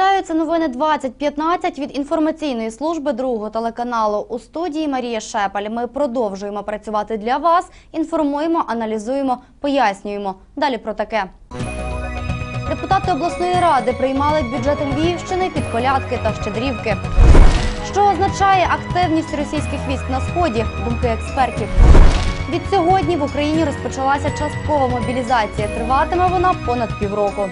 Вітаю, це новини 2015 від інформаційної служби другого телеканалу. У студії Марія Шепель. Ми продовжуємо працювати для вас, інформуємо, аналізуємо, пояснюємо. Далі про таке. Депутати обласної ради приймали бюджет Львівщини під колядки та щедрівки. Що означає активність російських військ на сході? Думки експертів. Від сьогодні в Україні розпочалася часткова мобілізація. Триватиме вона понад півроку.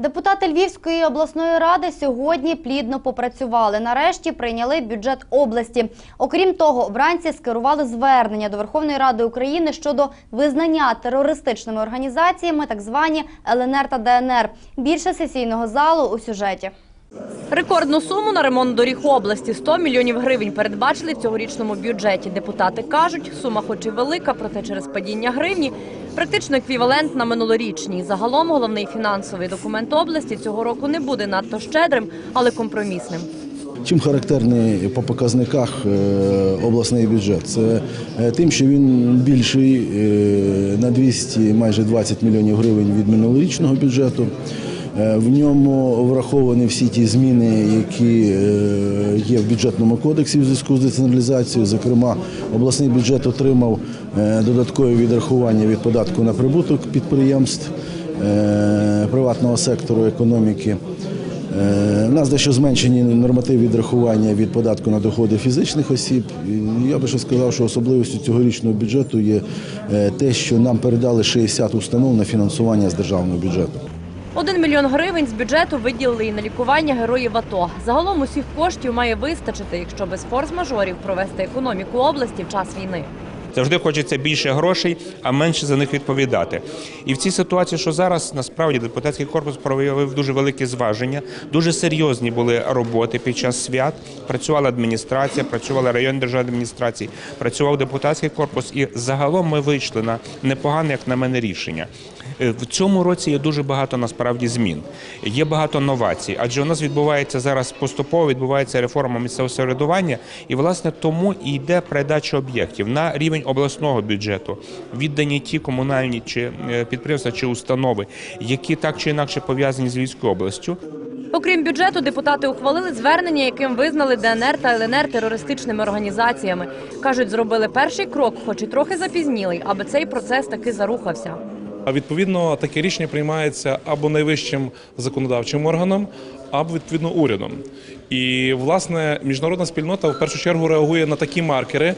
Депутати Львівської обласної ради сьогодні плідно попрацювали. Нарешті прийняли бюджет області. Окрім того, вранці скерували звернення до Верховної Ради України щодо визнання терористичними організаціями так звані ЛНР та ДНР. Більше сесійного залу у сюжеті. Рекордну суму на ремонт доріг області 100 мільйонів гривень передбачили в цьогорічному бюджеті. Депутати кажуть, сума хоч і велика, проте через падіння гривні практично еквівалентна минулорічній. Загалом головний фінансовий документ області цього року не буде надто щедрим, але компромісним. Чим характерний по показниках е, обласний бюджет? Це е, тим, що він більший е, на 200, майже 20 мільйонів гривень від минулорічного бюджету. Е, В ньому враховані всі ті зміни, які е, є в бюджетному кодексі в зв'язку з децентралізацією. Зокрема, обласний бюджет отримав е, додаткові відрахування від податку на прибуток підприємств приватного сектору економіки. У нас дещо зменшені нормативи відрахування від податку на доходи фізичних осіб. Я би ще сказав, що особливістю цьогорічного бюджету є те, що нам передали 60 установ на фінансування з державного бюджету. Один мільйон гривень з бюджету виділили і на лікування героїв АТО. Загалом усіх коштів має вистачити, якщо без форс-мажорів провести економіку області в час війни. Завжди хочеться більше грошей, а менше за них відповідати. І в цій ситуації, що зараз насправді депутатський корпус проявив дуже велике зваження, дуже серйозні були роботи під час свят. Працювала адміністрація, працювала районні державні адміністрації, працював депутатський корпус. І загалом ми вийшли на непогане, як на мене, рішення. Е, В цьому році є дуже багато насправді змін. Є багато новацій, адже у нас відбувається зараз поступово відбувається реформа місцевого самоврядування, і власне тому і йде передача об'єктів на рівень обласного бюджету, віддані ті комунальні чи е, підприємства чи установи, які так чи інакше пов'язані з Львівською областю. Окрім бюджету, депутати ухвалили звернення, яким визнали ДНР та ЛНР терористичними організаціями. Кажуть, зробили перший крок, хоч і трохи запізнілий, аби цей процес таки зарухався. А відповідно таке рішення приймається або найвищим законодавчим органом, або відповідно урядом. І власне міжнародна спільнота в першу чергу реагує на такі маркери,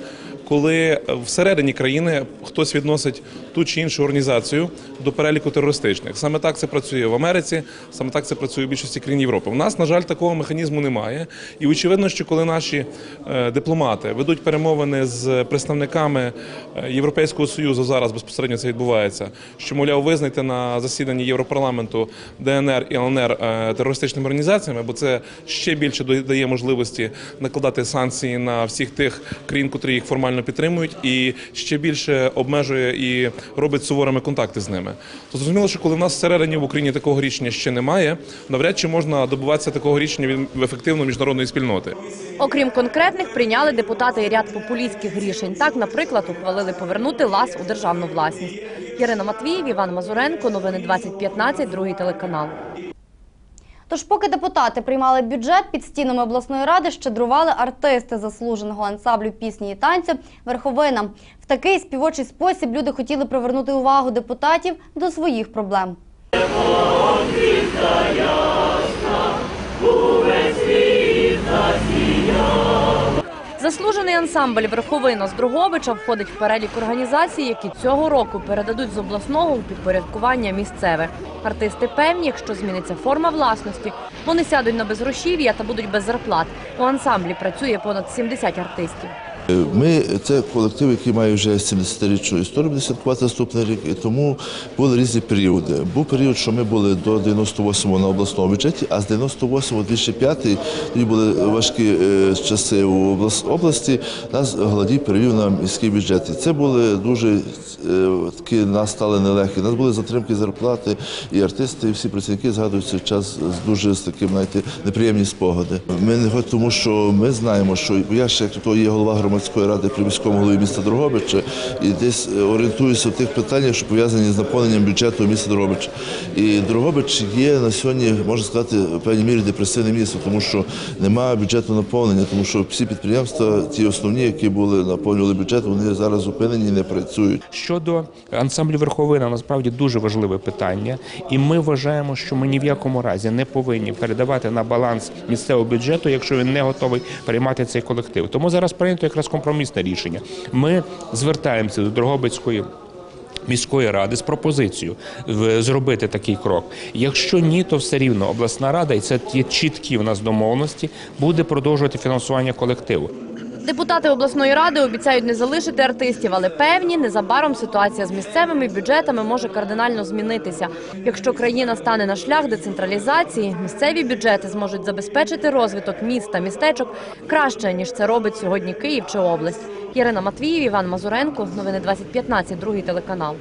коли всередині країни хтось відносить ту чи іншу організацію до переліку терористичних. Саме так це працює в Америці, саме так це працює в більшості країн Європи. У нас, на жаль, такого механізму немає. І очевидно, що коли наші е, дипломати ведуть перемовини з представниками е, Європейського союзу, зараз безпосередньо це відбувається, що мовляв визнайте на засіданні Європарламенту ДНР і ЛНР е, терористичними організаціями, бо це ще більше дає можливості накладати санкції на всіх тих країн, котрі їх формально підтримують, і ще більше обмежує і робить суворими контакти з ними. То зрозуміло, що коли в нас всередині в Україні такого рішення ще немає, навряд чи можна добуватися такого рішення від ефективно міжнародної спільноти. Окрім конкретних, прийняли депутати ряд популістських рішень. Так, наприклад, ухвалили повернути лас у державну власність. Ярина Матвіїв, Іван Мазуренко, новини 2015, другий телеканал. Тож, поки депутати приймали бюджет, під стінами обласної ради щедрували артисти заслуженого ансамблю пісні і танцю Верховина. В такий співочий спосіб люди хотіли привернути увагу депутатів до своїх проблем. Заслужений ансамбль Верховина з Друговича входить в перелік організацій, які цього року передадуть з обласного у підпорядкування місцеве. Артисти певні, якщо зміниться форма власності, вони сядуть на безгрошів'я та будуть без зарплат. У ансамблі працює понад 70 артистів. Ми це колектив, який має вже 70-річну історію, буде святкувати наступний рік, і тому були різні періоди. Був період, що ми були до 98-го на обласному бюджеті, а з 98-го 2005-й, тоді були важкі е, часи у області. Нас Гладій перевів на міський бюджет. І це були дуже е, такі нас стали нелегкі. У нас були затримки зарплати, і артисти, і всі працівники згадують цей час з дуже з таким, знаєте, неприємні спогади. Ми не тому що ми знаємо, що я ще як то є голова громадського громадської ради при міському голові міста Дрогобича і десь е, орієнтуюся в тих питаннях, що пов'язані з наповненням бюджету міста Дрогобича. І Дрогобич є на сьогодні, можна сказати, в певній мірі депресивне місто, тому що немає бюджету наповнення, тому що всі підприємства, ті основні, які були наповнювали бюджет, вони зараз зупинені і не працюють. Щодо ансамблю верховина, насправді дуже важливе питання, і ми вважаємо, що ми ні в якому разі не повинні передавати на баланс місцевого бюджету, якщо він не готовий приймати цей колектив. Тому зараз прийнято якраз компромісне рішення. Ми звертаємося до Дрогобицької. Міської ради з пропозицією зробити такий крок. Якщо ні, то все рівно обласна рада, і це є чіткі в нас домовленості, буде продовжувати фінансування колективу. Депутати обласної ради обіцяють не залишити артистів, але певні незабаром ситуація з місцевими бюджетами може кардинально змінитися. Якщо країна стане на шлях децентралізації, місцеві бюджети зможуть забезпечити розвиток міст та містечок краще ніж це робить сьогодні Київ чи область. Ірина Матвіїв, Іван Мазуренко, новини 2015, другий телеканал.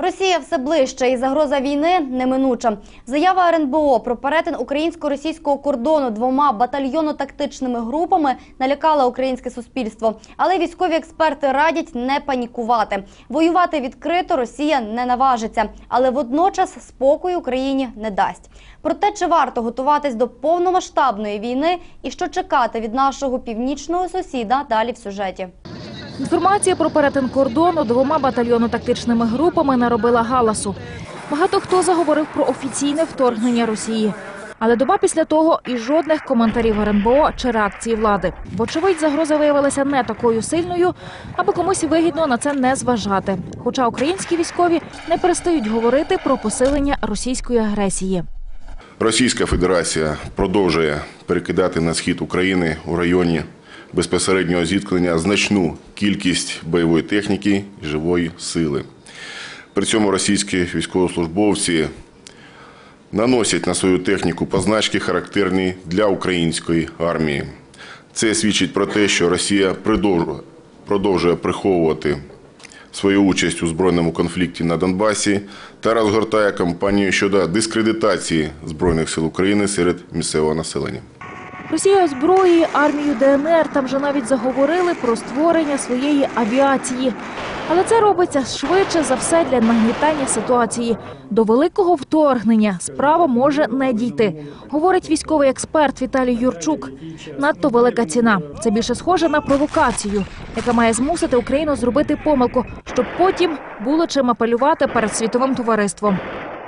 Росія все ближче і загроза війни неминуча. Заява РНБО про перетин українсько-російського кордону двома батальйонно-тактичними групами налякала українське суспільство. Але військові експерти радять не панікувати. Воювати відкрито Росія не наважиться, але водночас спокою Україні не дасть. Про те, чи варто готуватись до повномасштабної війни і що чекати від нашого північного сусіда, далі в сюжеті. Інформація про перетин кордону двома батальйонно-тактичними групами наробила галасу. Багато хто заговорив про офіційне вторгнення Росії. Але доба після того і жодних коментарів РНБО чи реакції влади. Вочевидь, загроза виявилася не такою сильною, аби комусь вигідно на це не зважати. Хоча українські військові не перестають говорити про посилення російської агресії. Російська Федерація продовжує перекидати на схід України у районі безпосереднього зіткнення значну кількість бойової техніки і живої сили. При цьому російські військовослужбовці наносять на свою техніку позначки, характерні для української армії. Це свідчить про те, що Росія продовжує, приховувати свою участь у збройному конфлікті на Донбасі та розгортає кампанію щодо дискредитації Збройних сил України серед місцевого населення. Росія озброює армію ДНР. Там вже навіть заговорили про створення своєї авіації. Але це робиться швидше за все для нагнітання ситуації. До великого вторгнення справа може не дійти, говорить військовий експерт Віталій Юрчук. Надто велика ціна. Це більше схоже на провокацію, яка має змусити Україну зробити помилку, щоб потім було чим апелювати перед світовим товариством.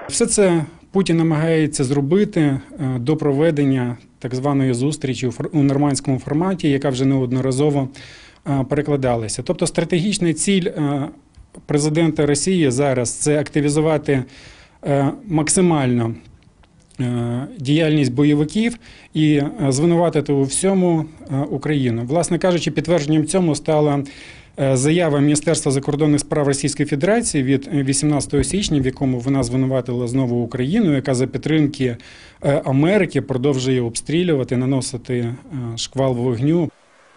Все це Путін намагається зробити е, до проведення так званої зустрічі у нормандському форматі, яка вже неодноразово перекладалася. Тобто стратегічна ціль президента Росії зараз це активізувати е, максимально е, діяльність бойовиків і е, звинуватити у всьому Україну. Власне кажучи, підтвердженням цьому стала заява Міністерства закордонних справ Російської Федерації від е, 18 січня, в якому вона звинуватила знову Україну, яка за підтримки е, Америки продовжує обстрілювати, наносити е, шквал вогню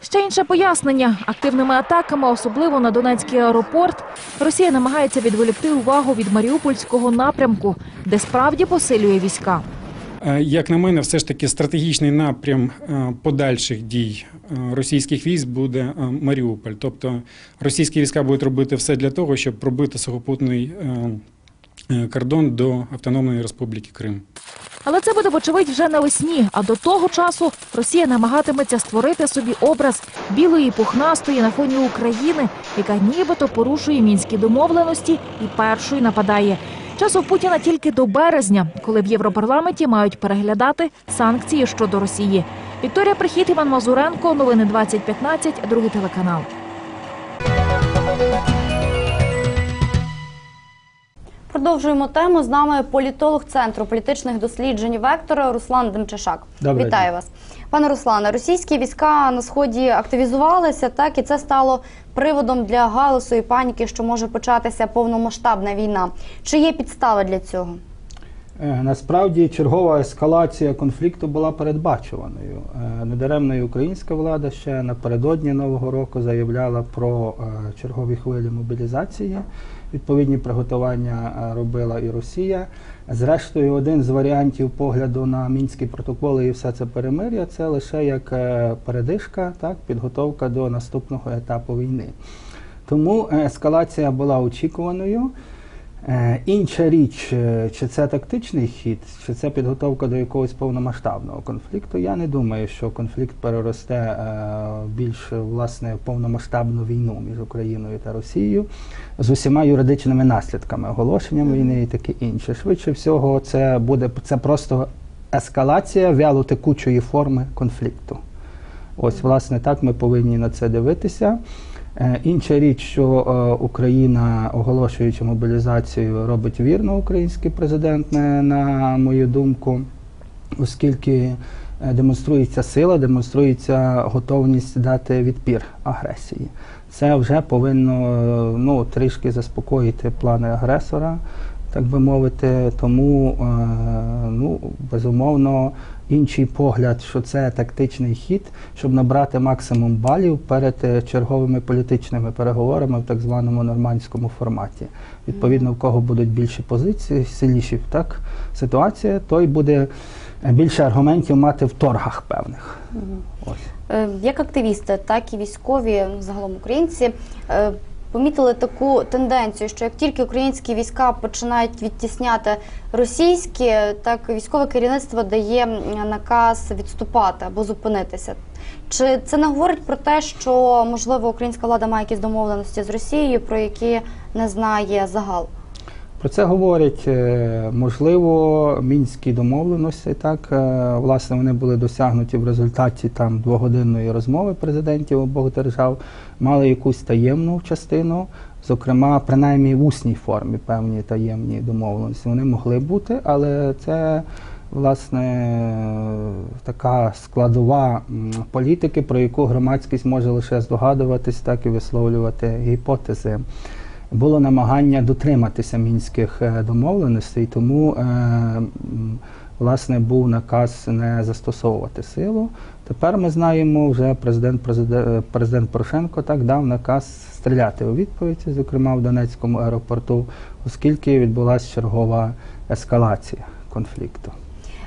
Ще інше пояснення активними атаками, особливо на Донецький аеропорт, Росія намагається відволікти увагу від Маріупольського напрямку, де справді посилює війська. Е, Як на мене, все ж таки стратегічний напрям е, подальших дій е, російських військ буде Маріуполь. Тобто російські війська будуть робити все для того, щоб пробити сухопутний кордон до Автономної Республіки Крим. Але це буде, вочевидь, вже навесні. А до того часу Росія намагатиметься створити собі образ білої пухнастої на фоні України, яка нібито порушує мінські домовленості і першою нападає. Часу Путіна тільки до березня, коли в Європарламенті мають переглядати санкції щодо Росії. Вікторія Прихід, Іван Мазуренко, новини 2015, другий телеканал. Продовжуємо тему. З нами політолог Центру політичних досліджень Вектора Руслан Демчишак. Доброго Вітаю вас. Пане Руслане, російські війська на сході активізувалися, так і це стало приводом для галасу і паніки, що може початися повномасштабна війна. Чи є підстави для цього? Е, Насправді чергова ескалація конфлікту була передбачуваною. Е, Недаремно і українська влада ще напередодні Нового року заявляла про е, чергові хвилі мобілізації Відповідні приготування е, робила і Росія. Зрештою, один з варіантів погляду на мінські протоколи і все це перемир'я це лише як е, передишка, так, підготовка до наступного етапу війни. Тому е, ескалація була очікуваною. Е, Інша річ, е, чи це тактичний хід, чи це підготовка до якогось повномасштабного конфлікту. Я не думаю, що конфлікт переросте е, більш власне повномасштабну війну між Україною та Росією з усіма юридичними наслідками, оголошенням війни і таке інше. Швидше всього, це буде це просто ескалація вялотекучої форми конфлікту. Ось, власне, так ми повинні на це дивитися. Е, Інша річ, що е, Україна, оголошуючи мобілізацію, робить вірно український президент, на, мою думку, оскільки е, демонструється сила, демонструється готовність дати відпір агресії. Це вже повинно ну, трішки заспокоїти плани агресора, так би мовити. Тому, е, ну, безумовно, інший погляд, що це тактичний хід, щоб набрати максимум балів перед е, черговими політичними переговорами в так званому нормандському форматі. Відповідно, в кого будуть більші позиції, сильніші так, ситуація, той буде е, більше аргументів мати в торгах певних. Ось. Е, Як активісти, так і військові, загалом українці, помітили таку тенденцію, що як тільки українські війська починають відтісняти російські, так військове керівництво дає наказ відступати або зупинитися. Чи це не говорить про те, що можливо українська влада має якісь домовленості з Росією, про які не знає загал? Про це говорять, е, можливо, мінські домовленості. Так, е, власне, вони були досягнуті в результаті там двогодинної розмови президентів обох держав, мали якусь таємну частину, зокрема, принаймні в усній формі певні таємні домовленості. Вони могли бути, але це. Власне, така складова політики, про яку громадськість може лише здогадуватись, так і висловлювати гіпотези було намагання дотриматися мінських е, домовленостей, тому е, власне був наказ не застосовувати силу. Тепер ми знаємо, вже президент, президент, президент Порошенко так дав наказ стріляти у відповідь, зокрема в Донецькому аеропорту, оскільки відбулася чергова ескалація конфлікту.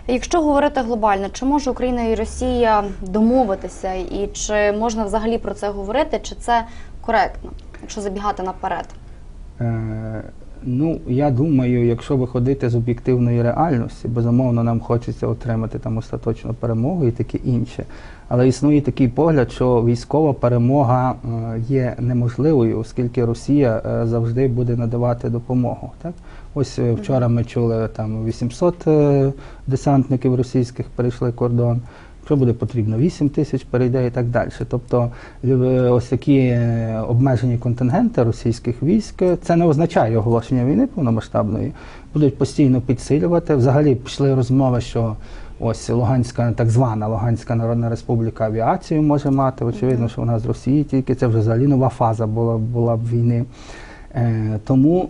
Якщо говорити глобально, чи може Україна і Росія домовитися, і чи можна взагалі про це говорити, чи це коректно, якщо забігати наперед? Е, ну, я думаю, якщо виходити з об'єктивної реальності, безумовно, нам хочеться отримати там остаточну перемогу і таке інше. Але існує такий погляд, що військова перемога е, є неможливою, оскільки Росія е, завжди буде надавати допомогу. Так? Ось вчора ми чули там 800 е, десантників російських перейшли кордон. Якщо буде потрібно 8 тисяч, перейде і так далі. Тобто е, ось такі е, обмежені контингенти російських військ, це не означає оголошення війни повномасштабної, будуть постійно підсилювати. Взагалі пішли розмови, що ось Луганська, так звана Луганська Народна Республіка авіацію може мати. Очевидно, що вона з Росії тільки це вже взагалі нова фаза була, була б війни. Е, тому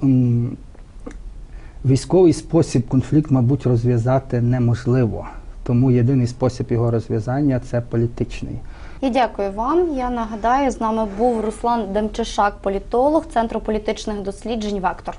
військовий спосіб конфлікт, мабуть, розв'язати неможливо. Тому єдиний спосіб його розв'язання це політичний. І дякую вам. Я нагадаю, з нами був Руслан Демчишак, політолог Центру політичних досліджень Вектор.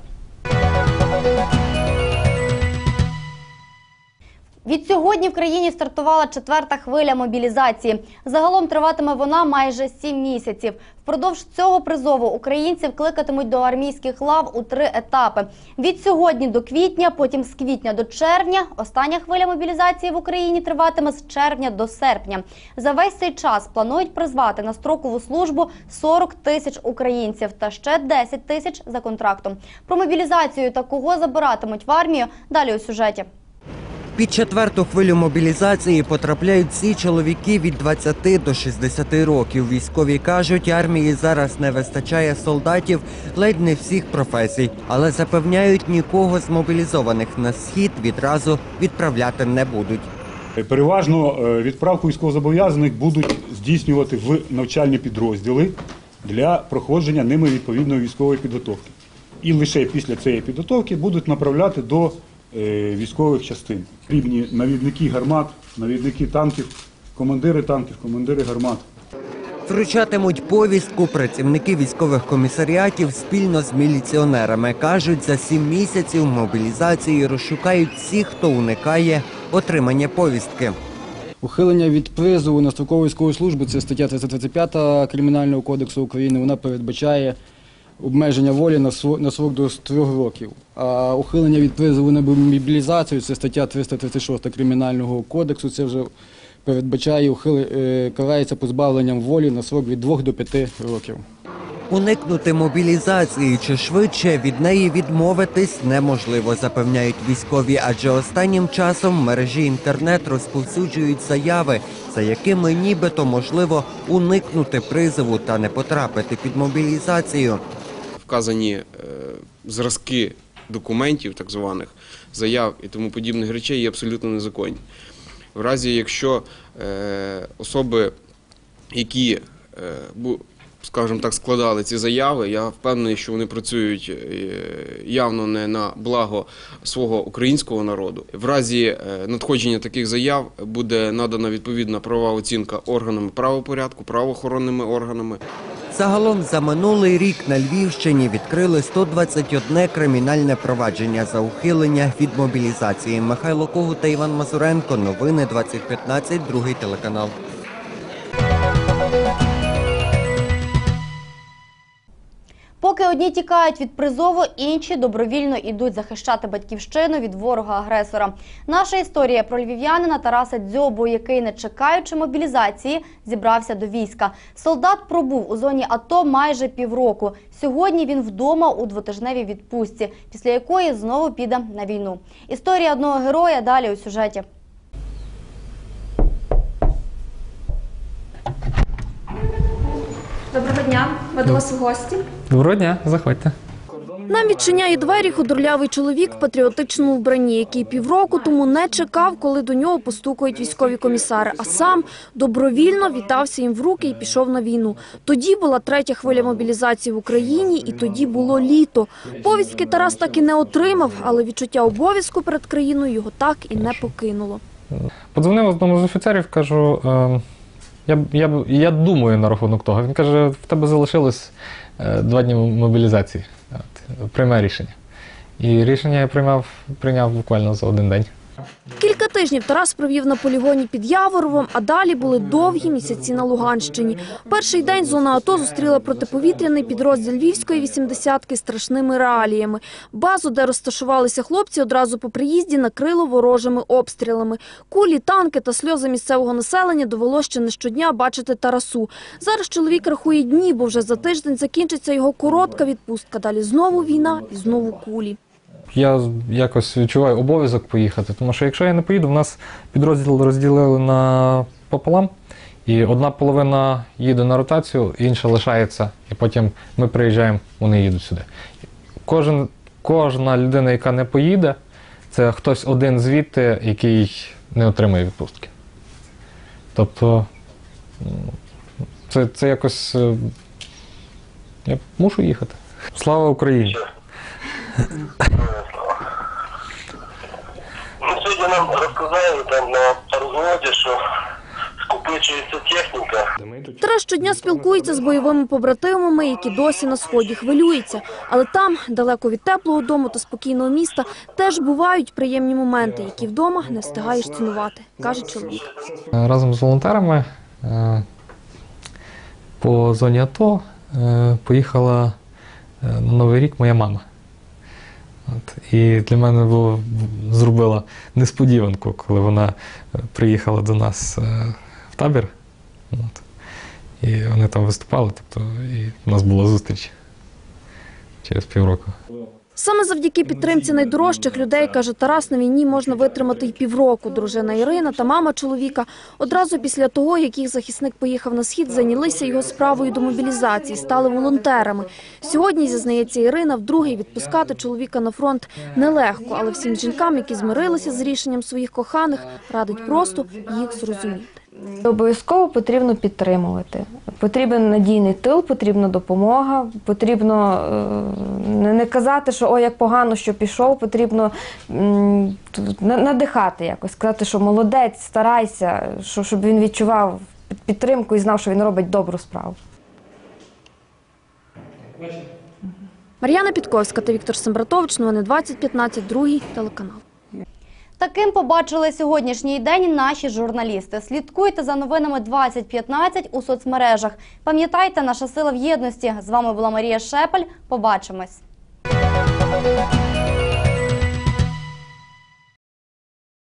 Відсьогодні в країні стартувала четверта хвиля мобілізації. Загалом триватиме вона майже сім місяців. Впродовж цього призову українців кликатимуть до армійських лав у три етапи: від сьогодні до квітня, потім з квітня до червня. Остання хвиля мобілізації в Україні триватиме з червня до серпня. За весь цей час планують призвати на строкову службу 40 тисяч українців та ще 10 тисяч за контрактом. Про мобілізацію та кого забиратимуть в армію далі у сюжеті. Під четверту хвилю мобілізації потрапляють всі чоловіки від 20 до 60 років. Військові кажуть, армії зараз не вистачає солдатів ледь не всіх професій, але запевняють, нікого з мобілізованих на схід відразу відправляти не будуть. Переважно е, відправку військовозобов'язаних будуть здійснювати в навчальні підрозділи для проходження ними відповідної військової підготовки. І лише після цієї підготовки будуть направляти до військових частин. Потрібні навідники гармат, навідники танків, командири танків, командири гармат. Вручатимуть повістку працівники військових комісаріатів спільно з міліціонерами. Кажуть, за сім місяців мобілізації розшукають всіх, хто уникає отримання повістки. Ухилення від призову на строкову військову службу це стаття 335 Кримінального кодексу України. Вона передбачає обмеження волі на срок до 3 років. А ухилення від призову на мобілізацію це стаття 336 Кримінального кодексу. Це вже передбачає ухили, е, карається позбавленням волі на срок від 2 до 5 років. Уникнути мобілізації чи швидше від неї відмовитись неможливо, запевняють військові, адже останнім часом в мережі інтернет розповсюджують заяви, за якими нібито можливо уникнути призову та не потрапити під мобілізацію. Вказані е, зразки документів, так званих заяв і тому подібних речей є абсолютно незаконні. В разі, якщо е, особи, які, е, скажімо так, складали ці заяви, я впевнений, що вони працюють явно не на благо свого українського народу. В разі надходження таких заяв буде надана відповідна правова оцінка органами правопорядку, правоохоронними органами. Загалом за минулий рік на Львівщині відкрили 121 кримінальне провадження за ухилення від мобілізації. Михайло Когут та Іван Мазуренко. Новини 2015, другий телеканал. Поки одні тікають від призову, інші добровільно йдуть захищати батьківщину від ворога-агресора. Наша історія про львів'янина Тараса Дзьобу, який, не чекаючи мобілізації, зібрався до війська. Солдат пробув у зоні АТО майже півроку. Сьогодні він вдома у двотижневій відпустці, після якої знову піде на війну. Історія одного героя далі у сюжеті. Доброго дня, ми до вас у гості. Доброго дня, заходьте. Нам відчиняє двері худорлявий чоловік в патріотичному вбранні, який півроку тому не чекав, коли до нього постукають військові комісари, а сам добровільно вітався їм в руки і пішов на війну. Тоді була третя хвиля мобілізації в Україні, і тоді було літо. Повістки Тарас так і не отримав, але відчуття обов'язку перед країною його так і не покинуло. Подзвонив одному з офіцерів, кажу, е, я, я, я думаю на рахунок того. Він каже, в тебе залишилось е, два дні мобілізації. Приймай рішення. І рішення я приймав, прийняв буквально за один день. Кілька тижнів Тарас провів на полігоні під Яворовом, а далі були довгі місяці на Луганщині. Перший день зона АТО зустріла протиповітряний підрозділ Львівської 80-ки страшними реаліями. Базу, де розташувалися хлопці, одразу по приїзді накрило ворожими обстрілами. Кулі, танки та сльози місцевого населення довело ще не щодня бачити Тарасу. Зараз чоловік рахує дні, бо вже за тиждень закінчиться його коротка відпустка. Далі знову війна і знову кулі. Я якось відчуваю обов'язок поїхати, тому що якщо я не поїду, в нас підрозділ розділили на пополам, і одна половина їде на ротацію, інша лишається, і потім ми приїжджаємо, вони їдуть сюди. Кожен, кожна людина, яка не поїде, це хтось один звідти, який не отримає відпустки. Тобто це, це якось. е, Я мушу їхати. Слава Україні! Ну, сьогодні нам розказали там на розводі, що скупичується техніка. Тарас щодня спілкується з бойовими побратимами, які досі на сході хвилюються. Але там, далеко від теплого дому та спокійного міста, теж бувають приємні моменти, які вдома не встигаєш цінувати, каже чоловік. Разом з волонтерами е, по зоні АТО е, поїхала е, на Новий рік моя мама. От. І для мене було зробила несподіванку, коли вона е, приїхала до нас е, в табір. От. І вони там виступали, тобто і у нас була зустріч через півроку. Саме завдяки підтримці найдорожчих людей, каже Тарас, на війні можна витримати й півроку. Дружина Ірина та мама чоловіка одразу після того, як їх захисник поїхав на схід, зайнялися його справою до мобілізації, стали волонтерами. Сьогодні, зізнається Ірина, вдруге відпускати чоловіка на фронт нелегко, але всім жінкам, які змирилися з рішенням своїх коханих, радить просто їх зрозуміти. Обов'язково потрібно підтримувати. Потрібен надійний тил, потрібна допомога. Потрібно е, не казати, що о, як погано, що пішов. Потрібно надихати якось, сказати, що молодець, старайся, щоб він відчував підтримку і знав, що він робить добру справу. Мар'яна Підковська та Віктор Сембратович. Новини 2015, другий телеканал. Таким побачили сьогоднішній день наші журналісти. Слідкуйте за новинами 2015 у соцмережах. Пам'ятайте, наша сила в єдності. З вами була Марія Шепель. Побачимось.